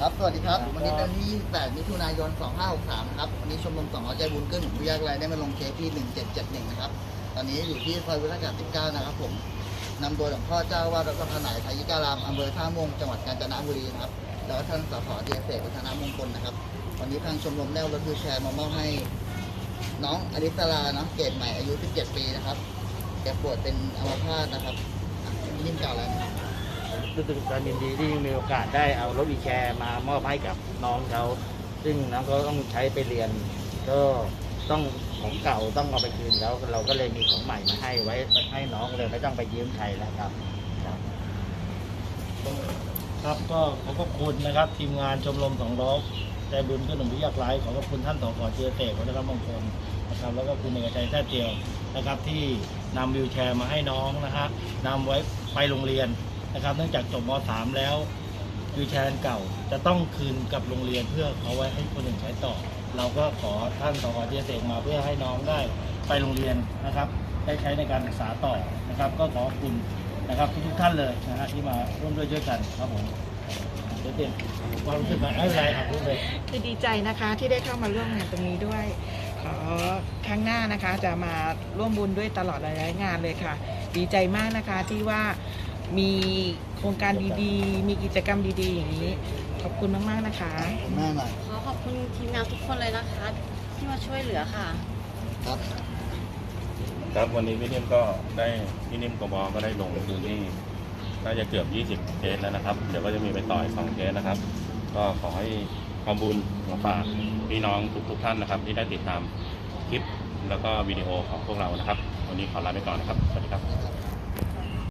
ครับ สวัสดีครับ วันนี้เป็นที่ 28 มิถุนายน 2563นะครับ วันนี้ชมรมสองร้อยใจบุญเกื้อหนุนผู้ยากไร้ได้มาลงเคสที่ 1771 นะครับ ตอนนี้อยู่ที่ซอยวิทยาการ19 นะครับผมนำโดยหลวงพ่อเจ้าวาดวัดพระขนายทยิการามอำเภอท่าม่วงจังหวัดกาญจนบุรีนะครับ แล้วก็ท่านสสเดียเสกวัฒนมงคลนะครับ วันนี้ทางชมรมแนวรถวิวแชร์มามอบให้ น้องอลิสลาเนาะเกรดใหม่อายุ 17 ปีนะครับแกป่วยเป็นอัมพาตนะครับนิ่มเก่าแล้วนะ รู้สึกการยินดีที่มีโอกาสได้เอารถวีแชร์มามอบให้กับน้องเขาซึ่งน้องเขาต้องใช้ไปเรียน ก็ต้องของเก่าต้องเอาไปคืนเขาเราก็เลยมีของใหม่มาให้ไว้ให้น้องเลยไม่ต้องไปยืมใครแล้วครับ ครับก็ขอขอบคุณนะครับ ทีมงานชมรมสองล้อใจบุญเพื่อนหนุ่มที่ยากไร้ขอขอบคุณท่านสขเจียเตกวัฒนมงคลนะครับแล้วก็คุณเอกชัยแท้เตียวนะครับที่นำวิวแชร์มาให้น้องนะฮะนำไว้ไปโรงเรียน นะครับ เนื่องจากจบม .3 แล้ววิวแชนเก่าจะต้องคืนกับโรงเรียนเพื่อเอาไว้ให้คนอื่นใช้ต่อ เราก็ขอท่านสขเจีเตกมาเพื่อให้น้องได้ไปโรงเรียนนะครับได้ใช้ในการศึกษาต่อนะครับ ก็ขอบคุณนะครับทุกท่านเลยนะฮะที่มาร่วมด้วยช่วยกันครับผมเดี๋ยวเตรียมความรู้สึกมาไม่เป็นไรครับพูดเลยคือดีใจนะคะที่ได้เข้ามาร่วมงานตรงนี้ด้วย ขอครั้งหน้านะคะจะมาร่วมบุญด้วยตลอดหลายๆงานเลยค่ะ ดีใจมากนะคะที่ว่า มีโครงการดีๆ มีกิจกรรมดีๆ อย่างนี้ ขอบคุณมากๆนะคะ แม่หน่อยขอขอบคุณทีมงานทุกคนเลยนะคะ ที่มาช่วยเหลือค่ะ ครับ ครับวันนี้พี่นิ่มก็ได้พี่นิ่มกบก็ได้ลงพื้นที่น่าจะเกือบ 20 เคสแล้วนะครับ เดี๋ยวก็จะมีไปต่ออีก2เคสนะครับ ก็ขอให้ความบุญมาฝากพี่น้องทุกๆท่านนะครับ ที่ได้ติดตามคลิปแล้วก็วิดีโอของพวกเรานะครับ วันนี้ขอลาไปก่อนนะครับ สวัสดีครับ